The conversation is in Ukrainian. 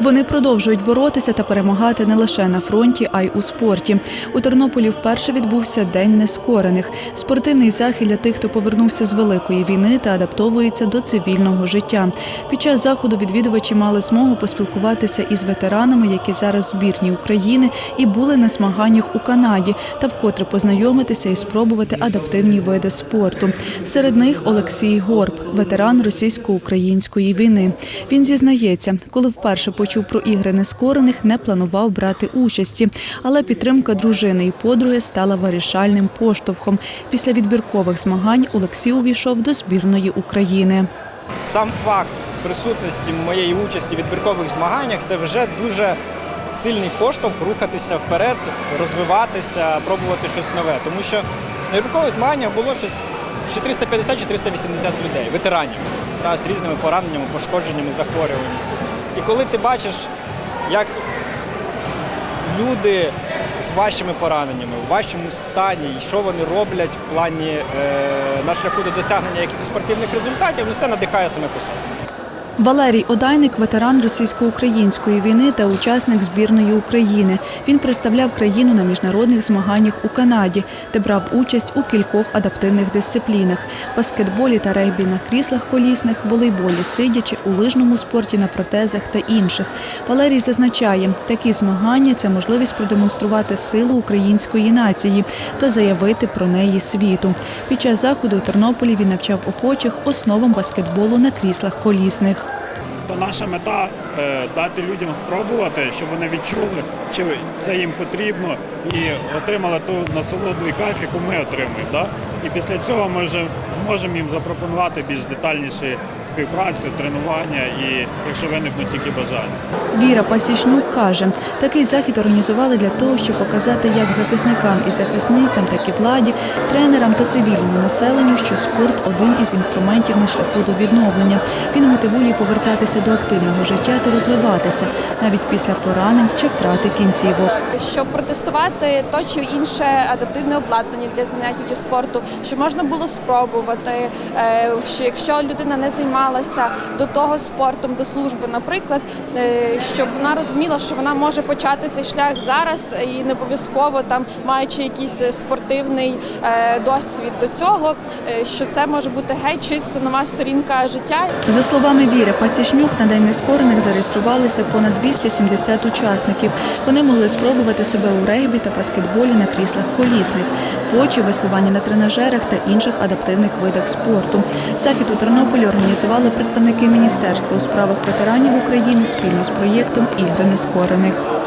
Вони продовжують боротися та перемагати не лише на фронті, а й у спорті. У Тернополі вперше відбувся День нескорених. Спортивний захід для тих, хто повернувся з великої війни та адаптовується до цивільного життя. Під час заходу відвідувачі мали змогу поспілкуватися із ветеранами, які зараз збірні України і були на змаганнях у Канаді, та вкотре познайомитися і спробувати адаптивні види спорту. Серед них Олексій Горб, ветеран російсько-української війни. Він зізнається, коли вперше почув про ігри нескорених, не планував брати участі, але підтримка дружини і подруги стала вирішальним поштовхом. Після відбіркових змагань Олексій увійшов до збірної України. Сам факт присутності моєї участі в відбіркових змаганнях це вже дуже сильний поштовх рухатися вперед, розвиватися, пробувати щось нове. Тому що на відбіркових змаганнях було щось чи 350 чи 380 людей, ветеранів та з різними пораненнями, пошкодженнями, захворюваннями. І коли ти бачиш, як люди з вашими пораненнями, в вашому стані, і що вони роблять в плані е, на шляху до досягнення якихось спортивних результатів, ну це надихає саме по собі. Валерій Одайник ветеран російсько-української війни та учасник збірної України. Він представляв країну на міжнародних змаганнях у Канаді, де брав участь у кількох адаптивних дисциплінах баскетболі та регбі на кріслах колісних, волейболі, сидячи у лижному спорті на протезах та інших. Валерій зазначає, такі змагання це можливість продемонструвати силу української нації та заявити про неї світу. Під час заходу у Тернополі він навчав охочих основам баскетболу на кріслах колісних. То наша мета е, дати людям спробувати, щоб вони відчули, чи це їм потрібно, і отримали ту насолоду і кайф, яку ми отримуємо. Да? І після цього ми вже зможемо їм запропонувати більш детальніше співпрацю, тренування і якщо виникнуть тільки бажання. Віра Пасічнюк каже, такий захід організували для того, щоб показати як захисникам і захисницям, так і владі, тренерам та цивільному населенню, що спорт один із інструментів на шляху до відновлення. Він мотивує повертатися до активного життя та розвиватися навіть після поранень чи втрати кінцівок. щоб протестувати то чи інше адаптивне обладнання для занять видів спорту, щоб можна було спробувати, е, що якщо людина не займалася до того спортом, до служби, наприклад, е, щоб вона розуміла, що вона може почати цей шлях зараз і не обов'язково там маючи якийсь спортивний е, досвід до цього, що це може бути геть чисто нова сторінка життя. За словами Віри Пасічнюк, на День нескорених зареєструвалися понад 270 учасників. Вони могли спробувати себе у регбі та баскетболі на кріслах колісних, почі, веслування на тренажерах та інших адаптивних видах спорту. Захід у Тернополі організували представники Міністерства у справах ветеранів України спільно з проєктом Ігри нескорених.